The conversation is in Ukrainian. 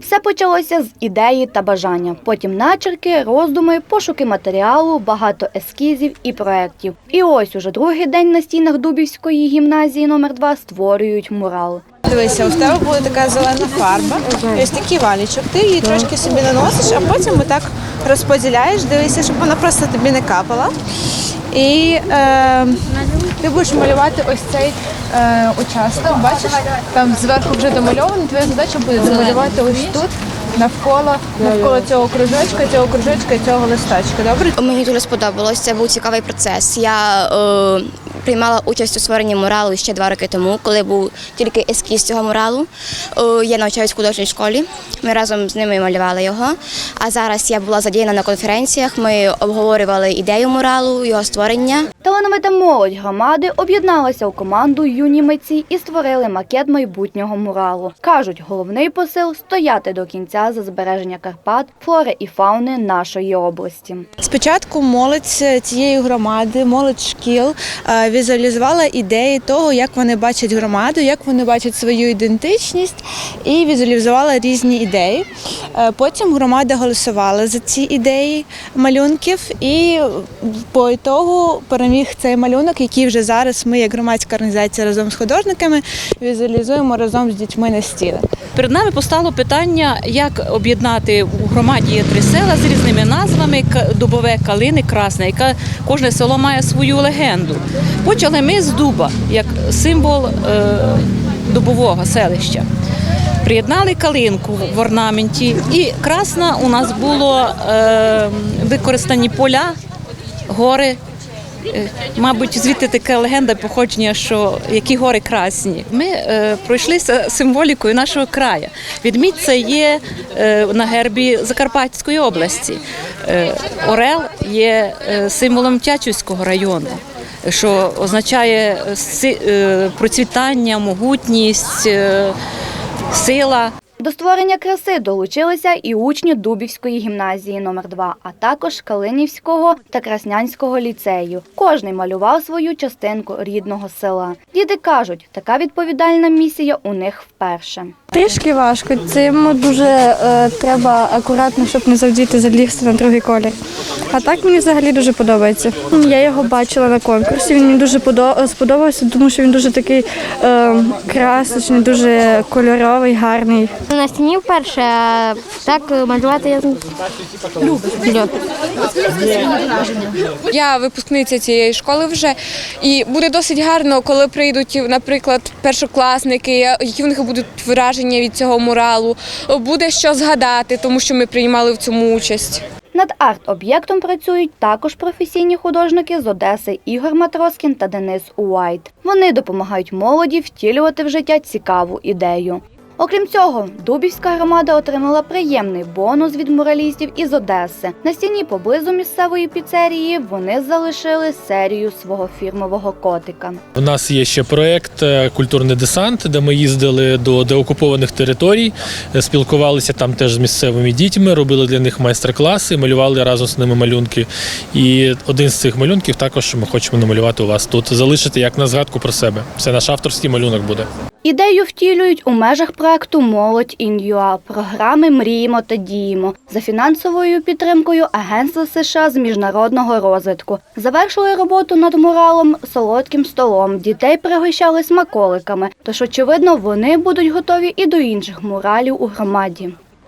Все почалося з ідеї та бажання. Потім начерки, роздуми, пошуки матеріалу, багато ескізів і проєктів. І ось уже другий день на стінах Дубівської гімназії номер 2 створюють мурал. Дивися, в тебе буде така зелена фарба, ось такий валічок. Ти її трошки собі наносиш, а потім отак розподіляєш, дивися, щоб вона просто тобі не капала. І е, ти будеш малювати ось цей е, участок. Бачиш, там зверху вже домальований. Твоя задача буде замалювати ось тут. Навколо навколо цього кружочка, цього кружочка і цього листочка. Добре? Мені дуже сподобалось. Це був цікавий процес. Я е, приймала участь у створенні муралу ще два роки тому, коли був тільки ескіз цього муралу. Е, я навчаюсь в художній школі. Ми разом з ними малювали його. А зараз я була задіяна на конференціях. Ми обговорювали ідею муралу, його створення. Талановита молодь громади об'єдналася у команду юні митці і створили макет майбутнього муралу. Кажуть, головний посил стояти до кінця за збереження Карпат, флори і фауни нашої області. Спочатку молодь цієї громади, молодь шкіл е, візуалізувала ідеї того, як вони бачать громаду, як вони бачать свою ідентичність, і візуалізувала різні ідеї. Е, Потім громада голосувала за ці ідеї малюнків, і по ітогу переміг цей малюнок, який вже зараз ми, як громадська організація разом з художниками, візуалізуємо разом з дітьми на стіни. Перед нами постало питання, як об'єднати у громаді три села з різними назвами: Дубове, Калини, Красне, яка кожне село має свою легенду. Почали ми з дуба як символ е, дубового селища. Приєднали калинку в орнаменті, і красна у нас було е, використані поля, гори. Е, Мабуть, звідти така легенда походження, що які гори красні. Ми е, пройшлися символікою нашого краю. Відмідь це є е, на гербі Закарпатської області. Е, Орел є символом Тячівського району, що означає е, процвітання, могутність, е, сила. До створення краси долучилися і учні Дубівської гімназії номер 2 а також Калинівського та Краснянського ліцею. Кожний малював свою частинку рідного села. Діти кажуть, така відповідальна місія у них вперше. Трішки важко. Цим дуже е, треба акуратно, щоб не завдіти залізти на другий колір. А так мені взагалі дуже подобається. Я його бачила на конкурсі. Він мені дуже подо- сподобався, тому що він дуже такий е, красочний, дуже кольоровий, гарний. На стіні вперше, а так малювати я люблю. Я випускниця цієї школи вже, і буде досить гарно, коли прийдуть, наприклад, першокласники, які в них будуть враження від цього муралу. Буде що згадати, тому що ми приймали в цьому участь. Над арт-об'єктом працюють також професійні художники з Одеси Ігор Матроскін та Денис Уайт. Вони допомагають молоді втілювати в життя цікаву ідею. Окрім цього, Дубівська громада отримала приємний бонус від муралістів із Одеси. На стіні поблизу місцевої піцерії вони залишили серію свого фірмового котика. У нас є ще проект е, Культурний десант, де ми їздили до деокупованих територій, е, спілкувалися там теж з місцевими дітьми, робили для них майстер-класи, малювали разом з ними малюнки. І один з цих малюнків також ми хочемо намалювати у вас тут, залишити як на згадку про себе. Це наш авторський малюнок буде. Ідею втілюють у межах проекту Молодь ін'юа» програми Мріємо та діємо за фінансовою підтримкою Агентства США з міжнародного розвитку. Завершили роботу над муралом солодким столом. Дітей пригощали смаколиками. Тож, очевидно, вони будуть готові і до інших муралів у громаді.